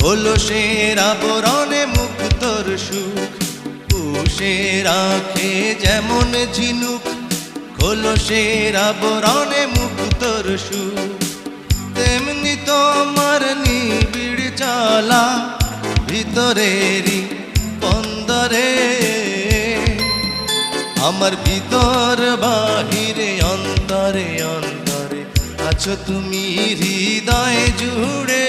কলসের আবরণে মুক্তর সুখ। পুষে রাখে যেমন ঝিনুক। কলসের আবরণে মুক্তর সুখ। তেমনি তোমার নিবিড় চালা ভিতরেরই বন্দরে। আমার ভিতর বাহিরে, অন্তরে অন্তরে আছো তুমি হৃদয় জুড়ে।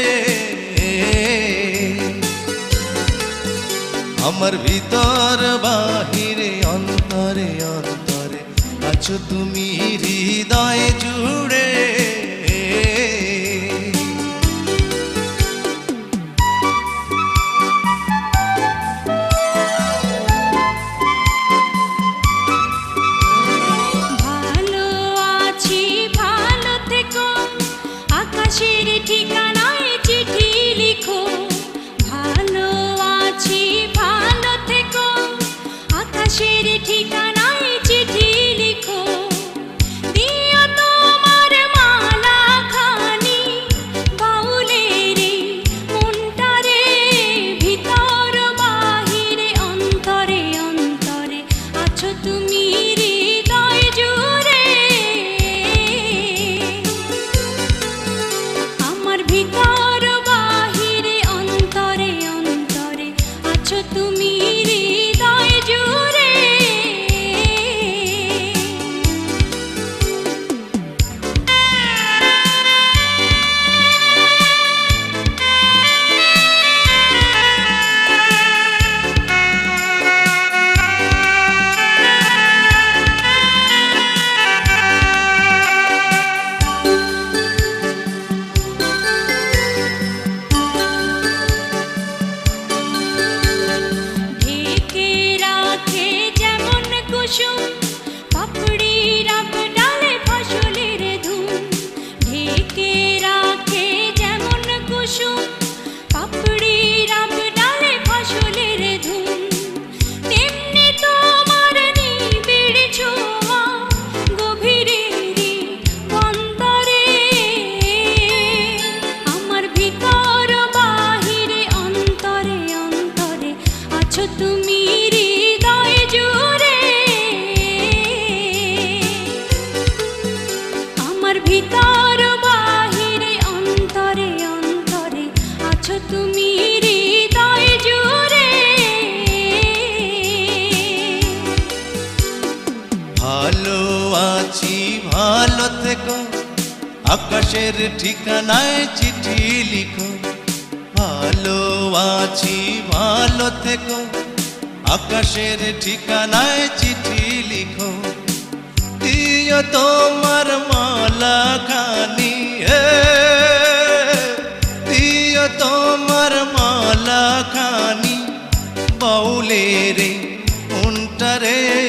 আমার ভিতর বাহিরে অন্তরে অন্তরে আছো তুমি হৃদয় জুড়ে। ভালো আকাশের આપડી રાખ. আকাশের ঠিকানায় চিঠি লিখো। ভালো আছি, ভালো থেকো। আকাশের ঠিকানায় চিঠি লিখো। দিও তোমার মালা খানি দিও তোমার মালা খানি। বাউলেরে অন্তরে ভিতর